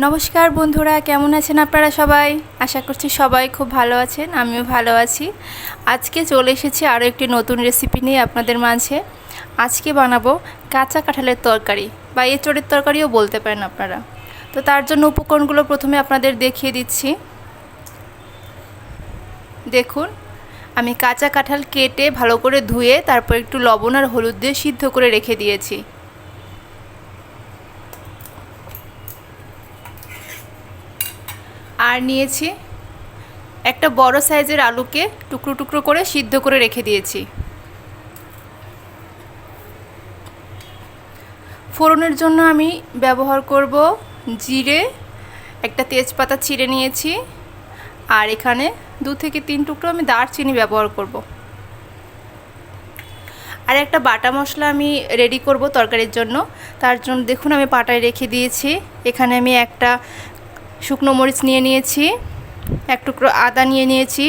নমস্কার বন্ধুরা, কেমন আছেন আপনারা সবাই? আশা করছি সবাই খুব ভালো আছেন, আমিও ভালো আছি। আজকে চলে এসেছি আরও একটি নতুন রেসিপি নিয়ে আপনাদের মাঝে। আজকে বানাবো কাঁচা কাঁঠালের তরকারি, বা এঁচড়ের তরকারিও বলতে পারেন আপনারা। তো তার জন্য উপকরণগুলো প্রথমে আপনাদের দেখিয়ে দিচ্ছি। দেখুন, আমি কাঁচা কাঁঠাল কেটে ভালো করে ধুয়ে তারপর একটু লবণ আর হলুদ দিয়ে সিদ্ধ করে রেখে দিয়েছি। আর নিয়েছি একটা বড় সাইজের আলুকে টুকরো টুকরো করে সিদ্ধ করে রেখে দিয়েছি। ফোড়নের জন্য আমি ব্যবহার করব জিরে, একটা তেজপাতা ছিঁড়ে নিয়েছি, আর এখানে দু থেকে তিন টুকরো আমি দারচিনি ব্যবহার করব। আর একটা বাটা মশলা আমি রেডি করব তরকারির জন্য। তার জন্য দেখুন আমি পাটায় রেখে দিয়েছি। এখানে আমি একটা শুকনো মরিচ নিয়ে নিয়েছি, এক টুকরো আদা নিয়ে নিয়েছি,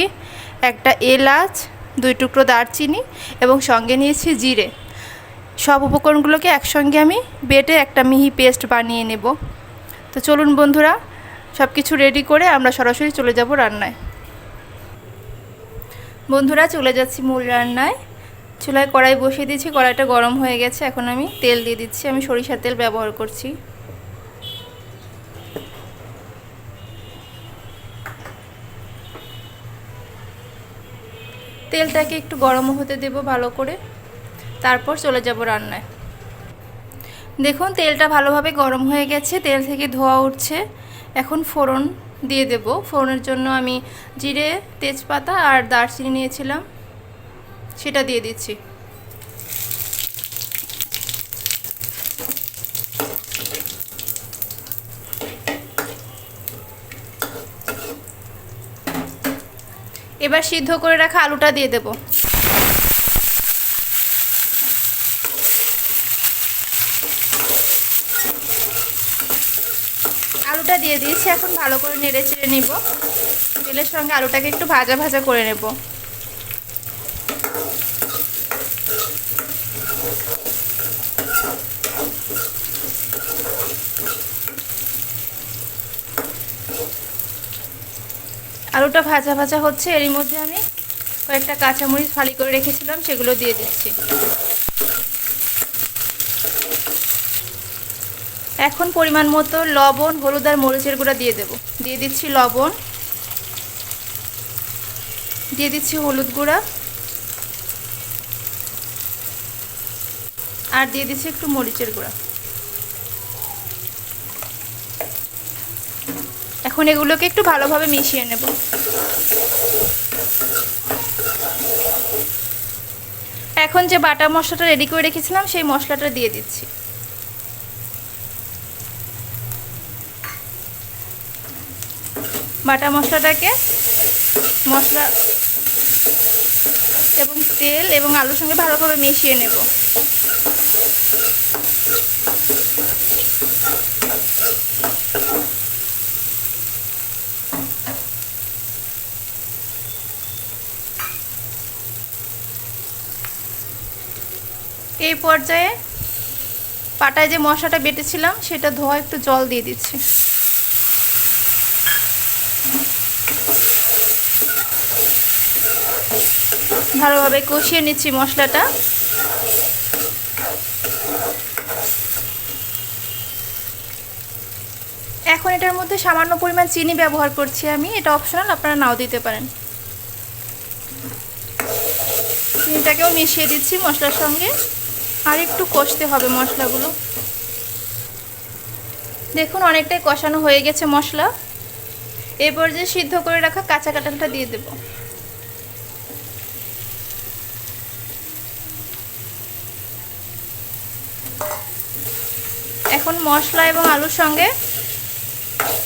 একটা এলাচ, দুই টুকরো দারচিনি এবং সঙ্গে নিয়েছি জিরে। সব উপকরণগুলোকে একসঙ্গে আমি বেটে একটা মিহি পেস্ট বানিয়ে নেব। তো চলুন বন্ধুরা সব কিছু রেডি করে আমরা সরাসরি চলে যাব রান্নায়। বন্ধুরা, চলে যাচ্ছি মূল রান্নায়। চুলায় কড়াই বসিয়ে দিয়েছি, কড়াইটা গরম হয়ে গেছে, এখন আমি তেল দিয়ে দিচ্ছি, আমি সরিষার তেল ব্যবহার করছি। তেলটাকে একটু গরম হতে দেব ভালো করে। তারপর চলে যাব রান্নায়। দেখুন, তেলটা ভালোভাবে গরম হয়ে গেছে, তেল থেকে ধোয়া উঠছে। এখন ফোড়ন দিয়ে দেব। ফোড়নের জন্য আমি জিরে, তেজপাতা আর দারচিনি নিয়েছিলাম, সেটা দিয়ে দিচ্ছি। এবার সিদ্ধ করে রাখা আলুটা দিয়ে দেব। আলুটা দিয়ে দিয়েছি, এখন ভালো করে নেড়ে চেড়ে নিব। তেলের সঙ্গে আলুটাকে একটু ভাজা ভাজা করে নেব। আলুটা ভাজা ভাজা হচ্ছে, এরই মধ্যে আমি কয়েকটা কাঁচামরিচ ফালি করে রেখেছিলাম, সেগুলো দিয়ে দিচ্ছি। এখন পরিমাণ মতো লবণ, হলুদ আর মরিচের গুঁড়া দিয়ে দেব। দিয়ে দিচ্ছি লবণ। দিয়ে দিচ্ছি হলুদ গুঁড়া। আর দিয়ে দিচ্ছি একটু মরিচের গুঁড়া। এখন এগুলোকে একটু ভালোভাবে মিশিয়ে নেব। এখন যে বাটা মশলাটা রেডি করে রেখেছিলাম, সেই মশলাটা দিয়ে দিচ্ছি। বাটা মশলাটাকে মশলা এবং তেল এবং আলুর সঙ্গে ভালোভাবে মিশিয়ে নেব। পর্যায়ে পাটায় যে মশলাটা বেটেছিলাম, সেটা ধোয়া একটু জল দিয়ে দিচ্ছি। ভালোভাবে কষিয়ে নিচ্ছি মশলাটা। এখন এটার মধ্যে সামান্য পরিমাণ চিনি ব্যবহার করছি আমি। এটা অপশনাল আপনারা নাও দিতে পারেন। চিনিটাকেও মিশিয়ে দিচ্ছি মশলার সঙ্গে। আর একটু কষতে হবে মশলাগুলো। দেখুন, অনেকটাই কষানো হয়ে গেছে মশলা। এরপর যে সিদ্ধ করে রাখা কাঁচা কাঁঠালটা দিয়ে দেব। এখন মশলা এবং আলুর সঙ্গে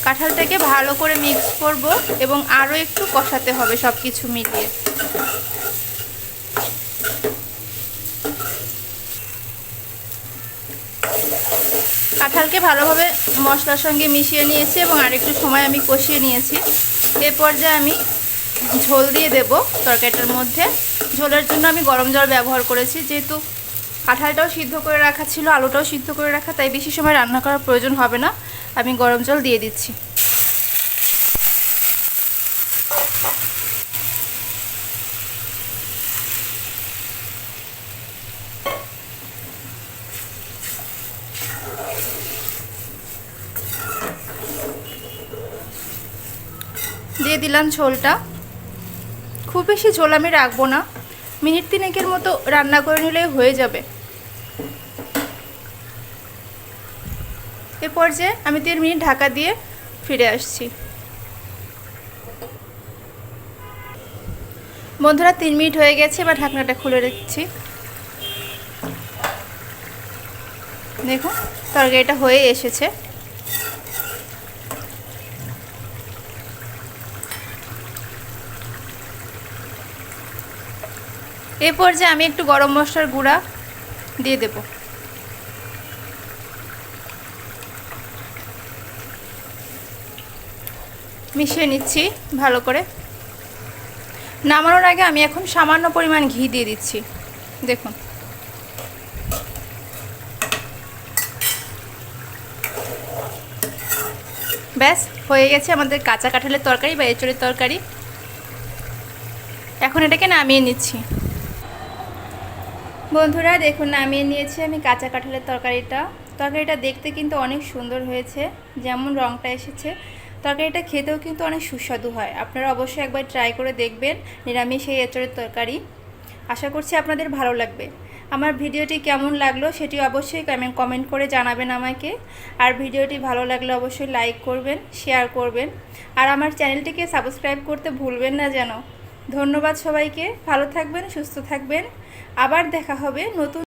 কাঁঠালটাকে ভালো করে মিক্স করব এবং আরও একটু কষাতে হবে সব কিছু মিলিয়ে। কাঁঠালকে ভালোভাবে মশলার সঙ্গে মিশিয়ে নিয়েছি এবং আরেকটু সময় আমি কষিয়ে নিয়েছি। এ পর্যায়ে আমি ঝোল দিয়ে দেব তরকারিটার মধ্যে। ঝোলের জন্য আমি গরম জল ব্যবহার করেছি, যেহেতু কাঁঠালটাও সিদ্ধ করে রাখা ছিল, আলুটাও সিদ্ধ করে রাখা, তাই বেশি সময় রান্না করার প্রয়োজন হবে না। আমি গরম জল দিয়ে দিচ্ছি। দিয়ে দিলাম ঝোলটা। খুব বেশি ঝোল আমি রাখব না। মিনিট তিনেকের মতো রান্না করে নিলেই হয়ে যাবে। এ পর্যায়ে আমি তিন মিনিট ঢাকা দিয়ে ফিরে আসছি। বন্ধুরা, তিন মিনিট হয়ে গেছে, এবার ঢাকনাটা খুলে রেখেছি। দেখুন তরকারিটা হয়ে এসেছে। এ পর্যায়ে আমি একটু গরম মশলার গুঁড়া দিয়ে দেব। মিশিয়ে নিচ্ছি ভালো করে। নামানোর আগে আমি এখন সামান্য পরিমাণ ঘি দিয়ে দিচ্ছি। দেখুন। ব্যাস, হয়ে গেছে আমাদের কাঁচা কাঁঠালের তরকারি বা এঁচড়ের তরকারি। এখন এটাকে নামিয়ে নিচ্ছি। বন্ধুরা, দেখুন, নামিয়ে নিয়েছি আমি কাঁচা কাঁঠালের তরকারিটা। তরকারিটা দেখতে কিন্তু অনেক সুন্দর হয়েছে, যেমন রঙটা এসেছে। তরকারিটা খেতেও কিন্তু অনেক সুস্বাদু হয়। আপনারা অবশ্যই একবার ট্রাই করে দেখবেন নিরামিষ এই এঁচড়ের তরকারি। আশা করছি আপনাদের ভালো লাগবে। আমার ভিডিওটি কেমন লাগল সেটি অবশ্যই কমেন্ট করে জানাবেন আমাকে। আর ভিডিওটি ভালো লাগলে অবশ্যই লাইক করবেন শেয়ার করবেন। আর আমার চ্যানেলটিকে সাবস্ক্রাইব করতে ভুলবেন না যেন। ধন্যবাদ সবাইকে। ভালো থাকবেন, সুস্থ থাকবেন। আবার দেখা হবে নতুন